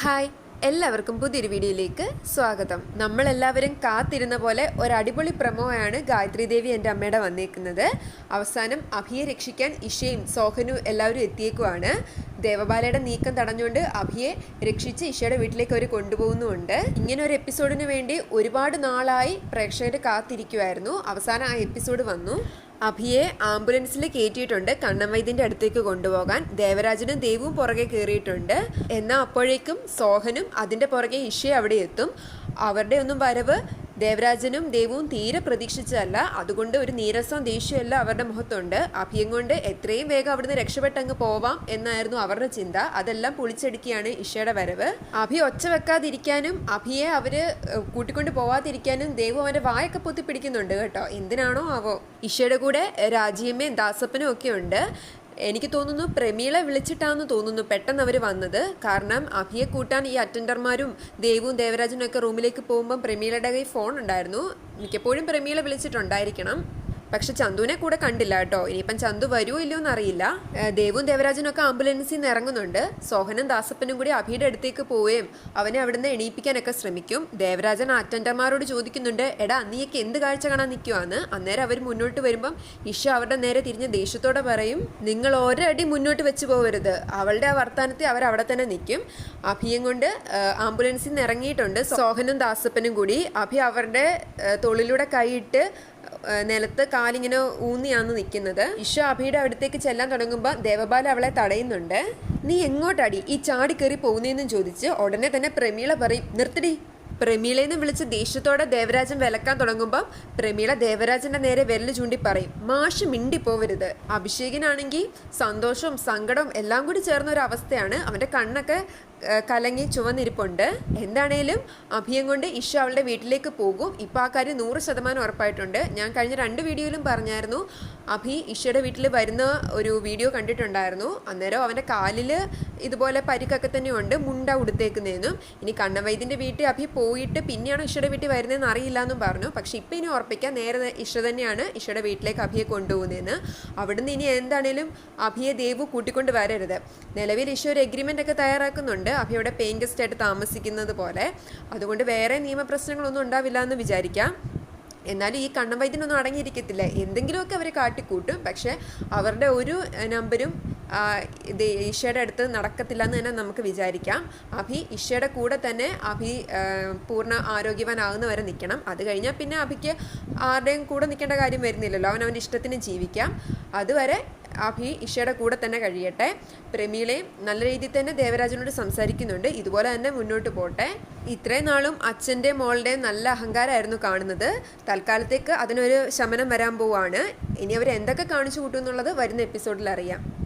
Hi എല്ലാവർക്കും പുതിയൊരു വീഡിയോയിലേക്ക് സ്വാഗതം. നമ്മളെല്ലാവരും കാത്തിരുന്ന പോലെ ഒരു അടിപൊളി പ്രമോയാണ് ഗായത്രി ദേവി എന്റെ അമ്മയുടെ വന്നേക്കുന്നത്. അവസാനം അഭിയെ രക്ഷിക്കാൻ ഇഷയും സോഹനു എല്ലാവരും എത്തിയേക്കുവാണ്. ദേവബാലയുടെ നീക്കം തടഞ്ഞുകൊണ്ട് അഭിയെ രക്ഷിച്ച് ഇഷയുടെ വീട്ടിലേക്ക് അവർ കൊണ്ടുപോകുന്നുമുണ്ട്. ഇങ്ങനെ ഒരു എപ്പിസോഡിന് വേണ്ടി ഒരുപാട് നാളായി പ്രേക്ഷകർ കാത്തിരിക്കുമായിരുന്നു അവസാനം ആ എപ്പിസോഡ് വന്നു. അഭിയെ ആംബുലൻസിൽ കയറ്റിയിട്ടുണ്ട്. കണ്ണൻ അടുത്തേക്ക് കൊണ്ടുപോകാൻ. ദേവരാജനും ദേവും പുറകെ കയറിയിട്ടുണ്ട്. എന്നാൽ അപ്പോഴേക്കും സോഹനും അതിന്റെ പുറകെ ഇഷയെ അവിടെ എത്തും. അവരുടെ ഒന്നും വരവ് ദേവരാജനും ദേവവും തീരെ പ്രതീക്ഷിച്ചതല്ല. അതുകൊണ്ട് ഒരു നീരസം ദേഷ്യമല്ല അവരുടെ മുഖത്തുണ്ട്. അഭിയം കൊണ്ട് എത്രയും വേഗം അവിടുന്ന് രക്ഷപ്പെട്ടങ്ങ് പോവാം എന്നായിരുന്നു അവരുടെ ചിന്ത. അതെല്ലാം പൊളിച്ചെടുക്കുകയാണ് ഇഷയുടെ വരവ്. അഭി ഒച്ച വെക്കാതിരിക്കാനും അഭിയെ അവർ കൂട്ടിക്കൊണ്ട് പോവാതിരിക്കാനും ദേവു അവന്റെ വായൊക്കെ പൊത്തി പിടിക്കുന്നുണ്ട് കേട്ടോ. എന്തിനാണോ ആവോ? ഇഷയുടെ കൂടെ രാജിയമ്മയും ദാസപ്പനും ഒക്കെ ഉണ്ട്. എനിക്ക് തോന്നുന്നു പ്രമീളെ വിളിച്ചിട്ടാന്ന് തോന്നുന്നു പെട്ടെന്ന് അവർ വന്നത്. കാരണം അഭിയെ കൂട്ടാൻ ഈ അറ്റൻഡർമാരും ദേവും ദേവരാജനും ഒക്കെ റൂമിലേക്ക് പോകുമ്പം പ്രമീളയുടെ കയ്യിൽ ഫോൺ ഉണ്ടായിരുന്നു. മിക്കപ്പോഴും പ്രമീള വിളിച്ചിട്ടുണ്ടായിരിക്കണം. പക്ഷെ ചന്തുവിനെ കൂടെ കണ്ടില്ല കേട്ടോ. ഇനിയിപ്പം ചന്തു വരുമോ ഇല്ലയോ എന്നറിയില്ല. ദേവും ദേവരാജനും ഒക്കെ ആംബുലൻസിൽ നിന്ന് ഇറങ്ങുന്നുണ്ട്. സോഹനും ദാസപ്പനും കൂടി അഭിയുടെ അടുത്തേക്ക് പോവുകയും അവനെ അവിടുന്ന് എണീപ്പിക്കാനൊക്കെ ശ്രമിക്കും. ദേവരാജൻ അറ്റൻഡർമാരോട് ചോദിക്കുന്നുണ്ട് എടാ നീയൊക്കെ എന്ത് കാഴ്ച കാണാൻ നിൽക്കുവാന്ന് അന്നേരം അവർ മുന്നോട്ട് വരുമ്പം ഇഷ അവരുടെ നേരെ തിരിഞ്ഞ് ദേഷ്യത്തോടെ പറയും നിങ്ങൾ ഒരടി മുന്നോട്ട് വെച്ച് പോകരുത് അവളുടെ ആ അവർ അവിടെ തന്നെ നിൽക്കും. അഭിയും കൊണ്ട് ആംബുലൻസിൽ നിന്ന് ഇറങ്ങിയിട്ടുണ്ട് സോഹനും ദാസപ്പനും കൂടി. അഭി അവരുടെ തൊഴിലൂടെ കൈയിട്ട് നിലത്ത് കാലിങ്ങനെ ഊന്നിയാന്ന് നിൽക്കുന്നത്. ഇഷ അഭിയുടെ അടുത്തേക്ക് ചെല്ലാൻ തുടങ്ങുമ്പോൾ ദേവബാല അവളെ തടയുന്നുണ്ട്. നീ എങ്ങോട്ടാടി? ഈ ചാടി കയറി പോകുന്നതെന്നും ചോദിച്ച് ഉടനെ തന്നെ പ്രമീള പറയും നിർത്തടി. പ്രമീളയെന്ന് വിളിച്ച് ദേഷ്യത്തോടെ ദേവരാജൻ വിലക്കാൻ തുടങ്ങുമ്പോൾ പ്രമീള ദേവരാജന്റെ നേരെ വെല്ല് ചൂണ്ടി പറയും മാഷ് മിണ്ടി പോവരുത് അഭിഷേകിനാണെങ്കിൽ സന്തോഷവും സങ്കടവും എല്ലാം കൂടി ചേർന്ന ഒരു അവസ്ഥയാണ് അവന്റെ കണ്ണൊക്കെ കലങ്ങി ചുവന്നിരിപ്പുണ്ട്. എന്താണേലും അഭിയം കൊണ്ട് ഇഷ അവളുടെ വീട്ടിലേക്ക് പോകും. ഇപ്പം ആ കാര്യം നൂറ് ശതമാനം ഉറപ്പായിട്ടുണ്ട്. ഞാൻ കഴിഞ്ഞ രണ്ട് വീഡിയോയിലും പറഞ്ഞായിരുന്നു അഭി ഇഷയുടെ വീട്ടിൽ വരുന്ന ഒരു വീഡിയോ കണ്ടിട്ടുണ്ടായിരുന്നു. അന്നേരം അവന്റെ കാലിൽ ഇതുപോലെ പരിക്കൊക്കെ തന്നെ ഉണ്ട് മുണ്ട ഉടുത്തേക്കുന്നതെന്നും ഇനി കണ്ണവൈദ്യന്റെ വീട്ടിൽ അഭി പോയിട്ട് പിന്നെയാണ് ഇഷയുടെ വീട്ടിൽ വരുന്നതെന്ന് അറിയില്ല എന്നും പറഞ്ഞു. പക്ഷേ ഇപ്പം ഇനി ഉറപ്പിക്കാൻ നേരെ ഇഷ തന്നെയാണ് ഇഷയുടെ വീട്ടിലേക്ക് അഭിയെ കൊണ്ടുപോകുന്നതെന്ന് അവിടുന്ന് ഇനി എന്താണേലും അഭിയെ ദേവു കൂട്ടിക്കൊണ്ട് വരരുത്. നിലവിൽ ഇഷ ഒരു എഗ്രിമെന്റ് ഒക്കെ തയ്യാറാക്കുന്നുണ്ട്. അഭിയുടെ പേയിങ് ഗസ്റ്റ് ആയിട്ട് താമസിക്കുന്നത് പോലെ. അതുകൊണ്ട് വേറെ നിയമപ്രശ്നങ്ങളൊന്നും ഉണ്ടാവില്ല എന്ന് വിചാരിക്കാം. എന്നാലും ഈ കണ്ണൻ വൈദ്യനൊന്നും അടങ്ങിയിരിക്കത്തില്ല. എന്തെങ്കിലുമൊക്കെ അവർ കാട്ടിക്കൂട്ടും. പക്ഷെ അവരുടെ ഒരു നമ്പരും ഈശയുടെ അടുത്ത് നടക്കത്തില്ല എന്ന് തന്നെ നമുക്ക് വിചാരിക്കാം. അഭി ഈശയുടെ കൂടെ തന്നെ അഭി പൂർണ ആരോഗ്യവാനാകുന്നവരെ നിൽക്കണം. അത് കഴിഞ്ഞാൽ പിന്നെ അഭിക്ക് ആരുടെയും കൂടെ നിൽക്കേണ്ട കാര്യം വരുന്നില്ലല്ലോ. അവൻ അവന്റെ ഇഷ്ടത്തിന് ജീവിക്കാം. അതുവരെ അഭി ഇഷയുടെ കൂടെ തന്നെ കഴിയട്ടെ. പ്രമീളയും നല്ല രീതിയിൽ തന്നെ ദേവരാജനോട് സംസാരിക്കുന്നുണ്ട്. ഇതുപോലെ തന്നെ മുന്നോട്ട് പോട്ടെ. ഇത്രയും നാളും അച്ഛന്റെ മോളുടെയും നല്ല അഹങ്കാരമായിരുന്നു കാണുന്നത്. തൽക്കാലത്തേക്ക് അതിനൊരു ശമനം വരാൻ പോവാണ്. ഇനി അവർ എന്തൊക്കെ കാണിച്ചു കൂട്ടും എന്നുള്ളത് വരുന്ന എപ്പിസോഡിൽ അറിയാം.